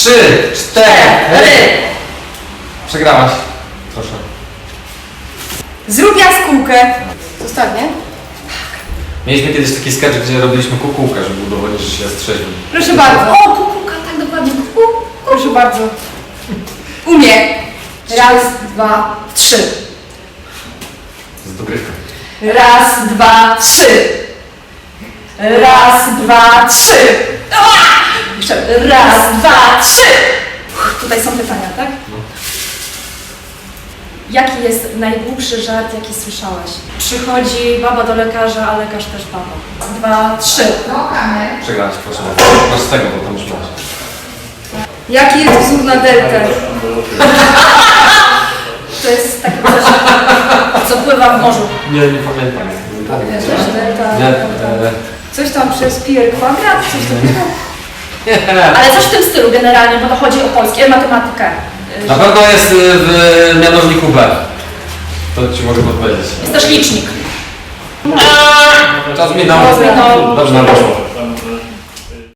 Trzy, cztery. Przegrałaś. Proszę. Zrób jaskółkę. Zostanie? Mieliśmy kiedyś taki sketch, gdzie robiliśmy kukułkę, żeby udowodnić, że się trzeźwy. Proszę bardzo. O, kukułka, tak dokładnie. Kuku. Proszę bardzo. Umie. Raz, dwa, trzy. To jest dogrywka. Raz, dwa, trzy. Raz, dwa, trzy. Ała! Jeszcze raz, dwa, trzy. Uff, Tutaj są pytania, tak? Jaki jest najgłupszy żart, jaki słyszałaś? Przychodzi baba do lekarza, a lekarz też baba. Dwa, trzy. Przegrałaś, proszę bardzo. Masz z tego, bo tam już masz. Jaki jest wzór na deltę? To jest takie coś, co pływa w morzu. Nie, nie pamiętam. Też delta. Nie, e, Coś tam przez pi r kwadrat? Coś takiego? Ale coś w tym stylu generalnie, bo to chodzi o polskie, matematykę. na pewno jest y, w mianowniku B. To ci mogę podpowiedzieć. Jest też licznik. Czas minął. Czas minął. Dobrze nam poszło.